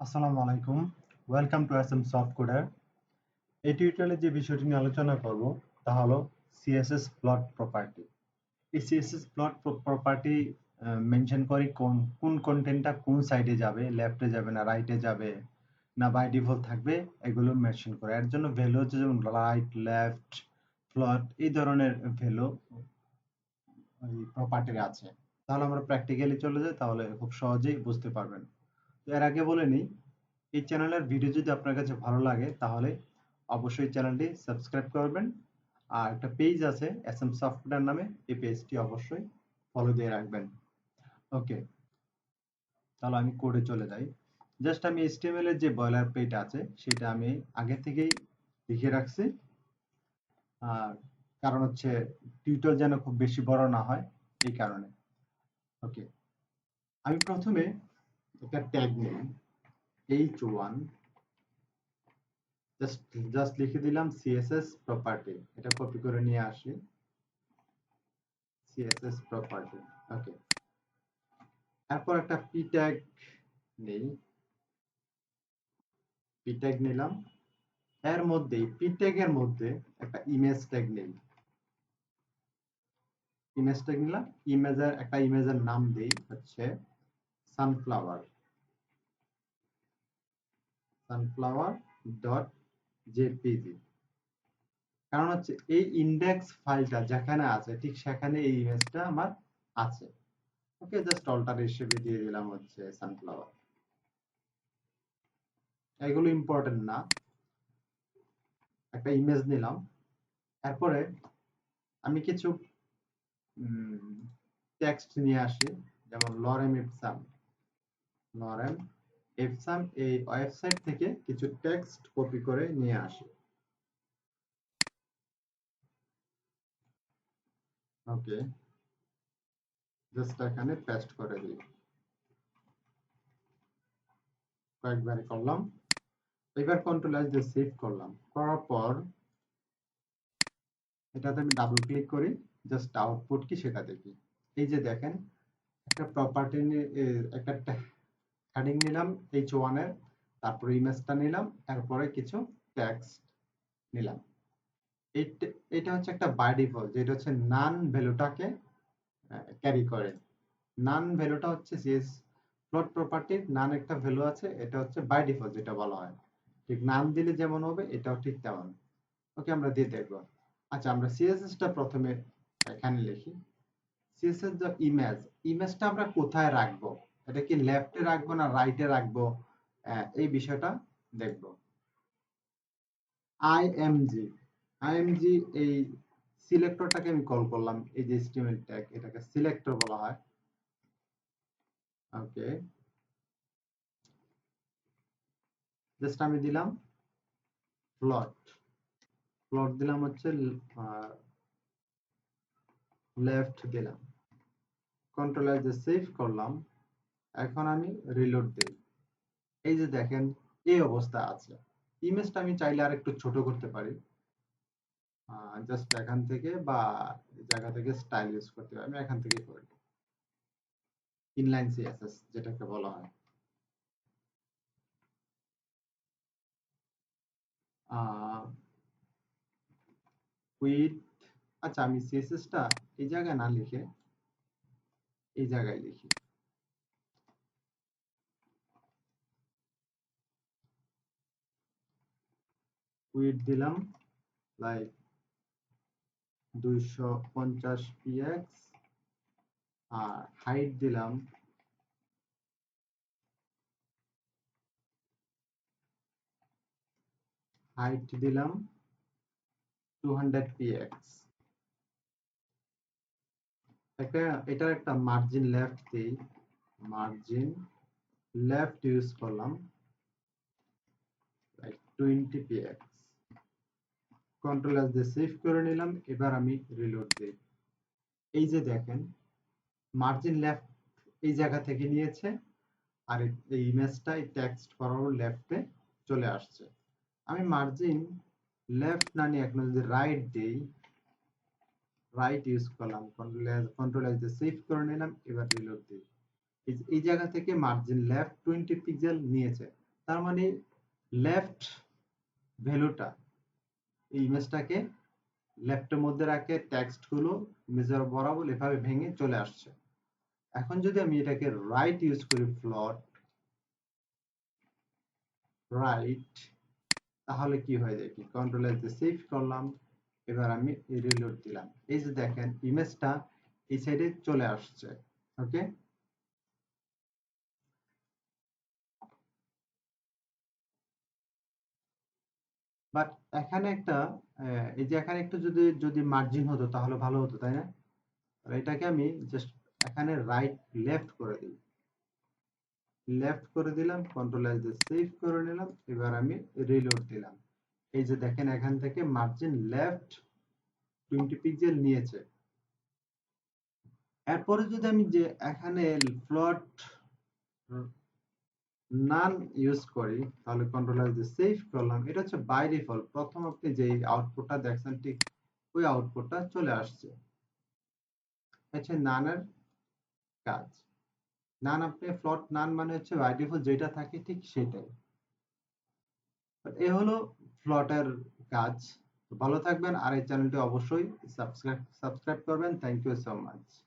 আসসালামু আলাইকুম। Welcome to S M soft coder এই টিউটোরিয়ালে যে বিষয়টি নিয়ে আলোচনা করব, তা হলো সিএসএস প্লট প্রপার্টি এই সিএসএস প্লট প্রপার্টি মেনশন করি কোন কোন কন্টেন্টটা কোন সাইডে যাবে লেফটে যাবে না রাইটে যাবে, না বাই ডিফল্ট থাকবে, এগুলো মেনশন করে। এর জন্য ভ্যালু হচ্ছে যেমন রাইট লেফট প্লট এই ধরনের ভ্যালু প্রপার্টির আছে। তাহলে আমরা প্র্যাকটিক্যালি চলে যাই, তাহলে খুব সহজেই বুঝতে পারবেন। এর আগে বলে নিই, এই চ্যানেলের ভিডিও যদি আপনার কাছে ভালো লাগে, তাহলে অবশ্যই চ্যানেলটি সাবস্ক্রাইব করবেন। আর একটা পেজ আছে এস এম সফটওয়্যার নামে, এই পেজটি অবশ্যই ফলো দিয়ে রাখবেন। ওকে তাহলে আমি কোডে চলে যাই। জাস্ট আমি এইচটিএমএল এর যে বয়লার পেট আছে, সেটা আমি আগে থেকেই লিখে রাখছি। আর কারণ হচ্ছে টিউটোরিয়াল যেন খুব বেশি বড় না হয়, এই কারণে। ওকে আমি প্রথমে একটা tag H one just just লিখে দিলাম সিএসএস প্রপার্টি এটা কপি করে নিয়ে আসি। সিএসএস প্রপার্টি ওকে এরপর একটা পি ট্যাগ নেই। পি ট্যাগ নিলাম। এর মধ্যে পি ট্যাগ এর মধ্যে একটা ইমেজ ট্যাগ নেই। ইমেজ ট্যাগ নিলাম। ইমেজের একটা ইমেজের নাম দেই, হচ্ছে সানফ্লাওয়ার সানফ্লাওয়ার ডট জেপিজি কারণ হচ্ছে এই ইন্ডেক্স ফাইলটা যেখানে আছে, ঠিক সেখানে এই ইমেজটা আমার আছে। ওকে জাস্ট অল্টার হিসেবে দিয়ে দিলাম হচ্ছে সানফ্লাওয়ার এগুলো ইম্পর্টেন্ট না। একটা ইমেজ নিলাম। তারপরে আমি কিছু টেক্সট নিয়ে আসি, যেমন লরেম ইপসাম লরেম এফসাম এই ওয়েবসাইট থেকে কিছু টেক্সট কপি করে নিয়ে আসি। ওকে জাস্ট এখানে পেস্ট করে দিই। কয়েকবার করলাম। এবার কন্ট্রোল এস দিয়ে সেভ করলাম। করার পর এটাতে আমি ডাবল ক্লিক করি। জাস্ট আউটপুট কি সেটা দেখি। এই যে দেখেন, একটা প্রপার্টি একটা হেডিং নিলাম এইচ ওয়ানের তারপরে ইমেজটা নিলাম এরপরে কিছু টেক্সট নিলাম। এটা হচ্ছে একটা বাই ডিফল্ট যেটা হচ্ছে নান ভ্যালুটাকে ক্যারি করে। নান ভ্যালুটা হচ্ছে সিএস ফ্লোট প্রপার্টির নান একটা ভ্যালু আছে, এটা হচ্ছে বাই ডিফল্ট যেটা বলা হয়। ঠিক নান দিলে যেমন হবে, এটাও ঠিক তেমন। ওকে, আমরা দিয়ে দেখব। আচ্ছা আমরা সিএসএসটা প্রথমে এখানে লিখি। সিএসএস ইমেজ ইমেজটা আমরা কোথায় রাখব? এটা কি লেফটে রাখব না রাইটে রাখব? এই বিষয়টা দেখব। আইএমজি আইএমজি এই সিলেক্টরটাকে আমি কল করলাম, এই যে এসটিএমএল ট্যাগ এটাকে সিলেক্টর বলা হয়। ওকে জাস্ট আমি দিলাম প্লট প্লট দিলাম হচ্ছে লেফট দিলাম। কন্ট্রোল এস সেভ করলাম। এখন আমি রিলোড দেই। এই যে দেখেন, এই অবস্থা আছে। ইমেজটা আমি চাইলে আর একটু ছোট করতে পারি। জাস্ট এখান থেকে বা জায়গা থেকে স্টাইল ইউজ করতে পারি। আমি এখান থেকে করি ইনলাইন সিএসএস যেটাকে বলা হয়। উইথ আচ্ছা আমি সিএসএসটা এই জায়গায় না লিখে, এই জায়গায় লিখি। উইথ দিলাম লাইক দুইশো পঞ্চাশ পিএক্স আর হাইট দিলাম হাইট দিলাম টু হান্ড্রেড পিএক্স একটা, এটার একটা মার্জিন লেফট দিই মার্জিন লেফট ইউজ করলাম টোয়েন্টি পিএক্স কন্ট্রোল এস দিয়ে সেভ করে নিলাম, এবার আমি রিলোড দিই। এই যে দেখেন মার্জিন লেফট এই জায়গা থেকে নিয়েছে, আর এই ইমেজটা এই টেক্সট বরাবর লেফটে চলে আসছে। আমি মার্জিন লেফট না নিয়ে এখন যদি রাইট দিই রাইট ইউজ করলাম কন্ট্রোল এস দিয়ে সেভ করে নিলাম, এবার রিলোড দিই। এই জায়গা থেকে মার্জিন লেফট টোয়েন্টি পিক্সেল নিয়েছে। তার মানে লেফট ভ্যালুটা ইমেজটাকে লেফটের মধ্যে রাখে টেক্সটগুলো ইমেজের বরাবর এভাবে ভেঙে চলে আসছে। এখন যদি আমি এটাকে রাইট ইউজ করি ফ্লট রাইট তাহলে কি হয়ে যায়? কি? কন্ট্রোল এস সেভ করলাম, এবার আমি রিলোড দিলাম। এই যে দেখেন, ইমেজটা এই সাইডে চলে আসছে ওকে বাট এখানে একটা এই যে এখানে একটু যদি যদি মার্জিন হতো, তাহলে ভালো হতো, তাই না? এটাকে আমি জাস্ট এখানে রাইট লেফট করে দিই লেফট করে দিলাম কন্ট্রোল এস সেভ করে নিলাম, এবার আমি রিলোড দিলাম। এই যে দেখেন, এখান থেকে মার্জিন লেফট টোয়েন্টি পিক্সেল নিয়েছে। এরপরে যদি আমি যে এখানে ফ্লট নান ইউজ করি, তাহলে কন্ট্রোল এস দিয়ে সেভ করলাম। এটা হচ্ছে বাই ডিফল্ট প্রথম আপনি যে আউটপুটটা দেখছেন, ঠিক ওই আউটপুটটা চলে আসছে। হচ্ছে নানের কাজ। নান আপনি ফ্লট নান মানে হচ্ছে বাই ডিফল্ট যেটা থাকে, ঠিক সেটাই। এ হলো ফ্লটের কাজ। ভালো থাকবেন, আর এই চ্যানেলটি অবশ্যই সাবস্ক্রাইব সাবস্ক্রাইব করবেন। Thank you so much